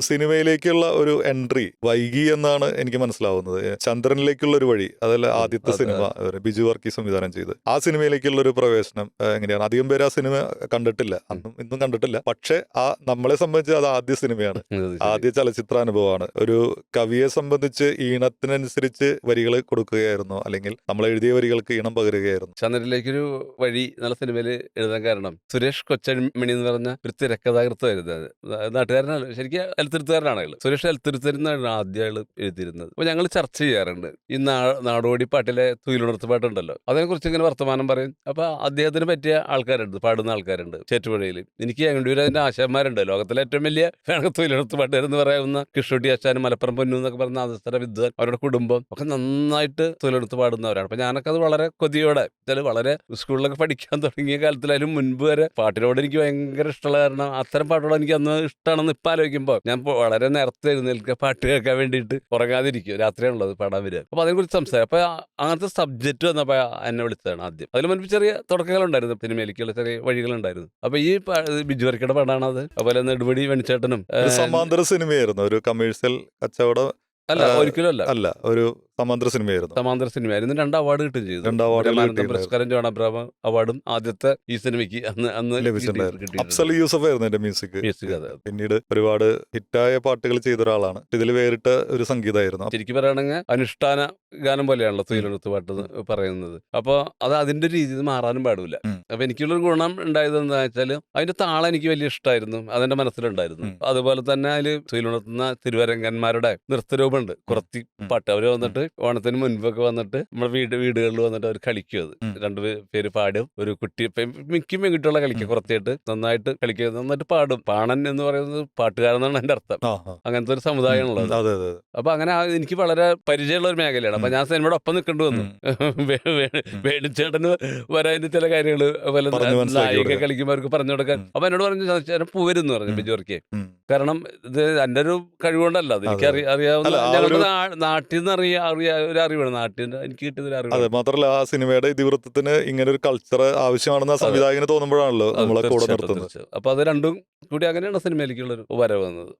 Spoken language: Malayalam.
സിനിമയിലേക്കുള്ള ഒരു എൻട്രി വൈകി എന്നാണ് എനിക്ക് മനസ്സിലാവുന്നത്. ചന്ദ്രനിലേക്കുള്ള ഒരു വഴി അതല്ല ആദ്യത്തെ സിനിമ ബിജു വർക്കി സംവിധാനം ചെയ്ത്. ആ സിനിമയിലേക്കുള്ള ഒരു പ്രവേശനം എങ്ങനെയാണ്? അധികം പേര് ആ സിനിമ കണ്ടിട്ടില്ല. അന്നും ഇന്നും കണ്ടിട്ടില്ല. പക്ഷെ ആ നമ്മളെ സംബന്ധിച്ച് അത് ആദ്യ സിനിമയാണ്. ആദ്യ ചലച്ചിത്രാനുഭവമാണ് ഒരു കവിയെ സംബന്ധിച്ച് ഈണത്തിനനുസരിച്ച് വരികൾ കൊടുക്കുകയായിരുന്നു. അല്ലെങ്കിൽ നമ്മൾ എഴുതിയ വരികൾക്ക് ഈണം പകരുകയായിരുന്നു. ചന്ദ്രനിലേക്കൊരു വഴി നല്ല സിനിമയിൽ എഴുതാൻ കാരണം സുരേഷ് കൊച്ചമണി എന്ന് പറഞ്ഞ ഒരു തിരക്കഥാകൃത്തായിരുന്നു അത്. നാട്ടുകാരനല്ല ശരിക്കും എൽത്തിരുത്തുകാരനാണ് അയാൾ സുരേഷ് എൽത്തിരുത്തരുന്നാണ് ആദ്യം അയാൾ എഴുതിയിരുന്നത്. അപ്പൊ ഞങ്ങൾ ചർച്ച ചെയ്യാറുണ്ട്. ഈ നാ നാടോടി പാട്ടിലെ തുയിലുണർത്ത് പാട്ടുണ്ടല്ലോ. അതിനെക്കുറിച്ച് ഇങ്ങനെ വർത്തമാനം പറയും. അപ്പൊ അദ്ദേഹത്തിന് പറ്റിയ ആൾക്കാരുണ്ട് പാടുന്ന ആൾക്കാരുണ്ട് ചേറ്റുപുഴയിൽ എനിക്ക് എങ്ങണ്ടൂർ അതിന്റെ ആശാന്മാരുണ്ട്. ലോകത്തിലെ ഏറ്റവും വലിയ തുയിലുണർത്ത് പാട്ടുകാരെന്ന് പറയുന്ന കൃഷ്ണുട്ടി ആശാനും മലപ്പുറം പൊന്നു എന്നൊക്കെ പറഞ്ഞ ആദസ്തര വിദ്വാൻ അവരുടെ കുടുംബം ഒക്കെ നന്നായിട്ട് തുയിലെടുത്ത് പാടുന്നവരാണ്. അപ്പൊ ഞാനൊക്കെ അത് വളരെ കൊതിയോടെ വെച്ചാൽ വളരെ സ്കൂളിലൊക്കെ പഠിക്കാൻ തുടങ്ങിയ കാലത്തിലായാലും മുൻപ് വരെ പാട്ടിനോട് എനിക്ക് ഭയങ്കര ഇഷ്ടമുള്ള കാരണം അത്തരം പാട്ടുകൾ എനിക്ക് അന്ന് ഇഷ്ടമാണെന്ന് ഇപ്പം ആലോചിക്കുമ്പോൾ ഞാൻ ഇപ്പൊ വളരെ നേരത്തെ എഴുന്നേൽക്ക പാട്ട് കേൾക്കാൻ വേണ്ടിയിട്ട് ഉറങ്ങാതിരിക്കും. രാത്രിയാണുള്ളത് പാടാൻ വരിക. അപ്പൊ അതിനെക്കുറിച്ച് സംസാരം അപ്പൊ അങ്ങനത്തെ സബ്ജക്റ്റ് വന്നപ്പോൾ എന്നെ വിളിച്ചതാണ് ആദ്യം. അതിന് മുൻപ് ചെറിയ തുടക്കങ്ങളുണ്ടായിരുന്നു. സിനിമയിലേക്കുള്ള ചെറിയ വഴികളുണ്ടായിരുന്നു. അപ്പൊ ഈ ബിജു വർക്കയുടെ പാടാണ് അത്. അതുപോലെ നെടുപടി വെണിച്ചേട്ടനും സമാന്തര സിനിമയായിരുന്നു. ഒരു കമേഴ്സ്യൽ കച്ചവടം അല്ല ഒരിക്കലും അല്ല. അല്ല ഒരു സമാന്തര സിനിമയായിരുന്നു. സമാന്തര സിനിമയായിരുന്നു. രണ്ട് അവാർഡ് കിട്ടുകയും ചെയ്തു. രണ്ട് അവാർഡ്. പുരസ്കാരം ജോൺ അബ്രാമ അവാർഡും ആദ്യത്തെ ഈ സിനിമയ്ക്ക് അന്ന് അന്ന് ലഭിച്ചിട്ടുണ്ടായിരുന്നു അഫ്സൽ യൂസഫ് ആയിരുന്നു എന്റെ മ്യൂസിക്. പിന്നീട് ഒരുപാട് ഹിറ്റായ പാട്ടുകൾ ചെയ്ത ഒരാളാണ്. ഇതിൽ വേറിട്ട ഒരു സംഗീതമായിരുന്നു. ശരിക്കും പറയുകയാണെങ്കിൽ അനുഷ്ഠാന ഗാനം പോലെയാണല്ലോ തൊഴിലെടുത്ത് പാട്ട് പറയുന്നത്. അപ്പോൾ അത് അതിന്റെ രീതി മാറാനും പാടില്ല. അപ്പൊ എനിക്കുള്ളൊരു ഗുണം ഉണ്ടായത് എന്താ വെച്ചാൽ അതിന്റെ താളം എനിക്ക് വലിയ ഇഷ്ടമായിരുന്നു അതെന്റെ മനസ്സിലുണ്ടായിരുന്നു. അതുപോലെ തന്നെ അതിൽ തൊഴിലുണർത്തുന്ന തിരുവരങ്കന്മാരുടെ നൃത്തരൂപമുണ്ട്. കുറത്തി പാട്ട്. അവർ വന്നിട്ട് ഓണത്തിന് മുൻപൊക്കെ വന്നിട്ട് നമ്മുടെ വീട് വീടുകളിൽ വന്നിട്ട് അവർ കളിക്കും അത്. രണ്ട് പേര് പാടും. ഒരു കുട്ടി മിക്കും പെൺകുട്ടികളെ കളിക്കും കുറച്ചായിട്ട്. നന്നായിട്ട് കളിക്കുക നന്നായിട്ട് പാടും. പാണൻ എന്ന് പറയുന്നത് പാട്ടുകാരെന്നാണ് എന്റെ അർത്ഥം. അങ്ങനത്തെ ഒരു സമുദായമാണുള്ളത്. അപ്പൊ അങ്ങനെ എനിക്ക് വളരെ പരിചയമുള്ള ഒരു മേഖലയാണ്. അപ്പൊ ഞാൻ സിനിമയുടെ ഒപ്പം നിൽക്കേണ്ടി വന്നു. വേണിച്ചേട്ടന് വരാതിന്റെ ചില കാര്യങ്ങൾ അതുപോലെ പറഞ്ഞ് നായിക കളിക്കുമ്പോൾ അവർക്ക് പറഞ്ഞു കൊടുക്കാൻ. അപ്പൊ എന്നോട് പറഞ്ഞു ചേട്ടൻ പോവരുന്ന് പറഞ്ഞു ബിജോർക്കെ. കാരണം ഇത് എന്റെ ഒരു കഴിവുകൊണ്ടല്ല. അത് എനിക്ക് അറിയാവുന്ന ഞങ്ങളുടെ നാട്ടിൽ നിന്ന് അറിയാ അറിയാ ഒരു അറിവാണ് നാട്ടിന്റെ എനിക്ക് കിട്ടിയ ഒരു അതെ മാത്രമല്ല ആ സിനിമയുടെ ഇതിവൃത്തത്തിന് ഇങ്ങനെ ഒരു കൾച്ചർ ആവശ്യമാണെന്ന് ആ. സംവിധായകന് തോന്നുമ്പോഴാണല്ലോ നമ്മളെ കൂടെ നിർത്തുന്നത്. അപ്പൊ അത് രണ്ടും കൂടി അങ്ങനെയാണ് സിനിമയിലേക്കുള്ള ഒരു വരവ് വന്നത്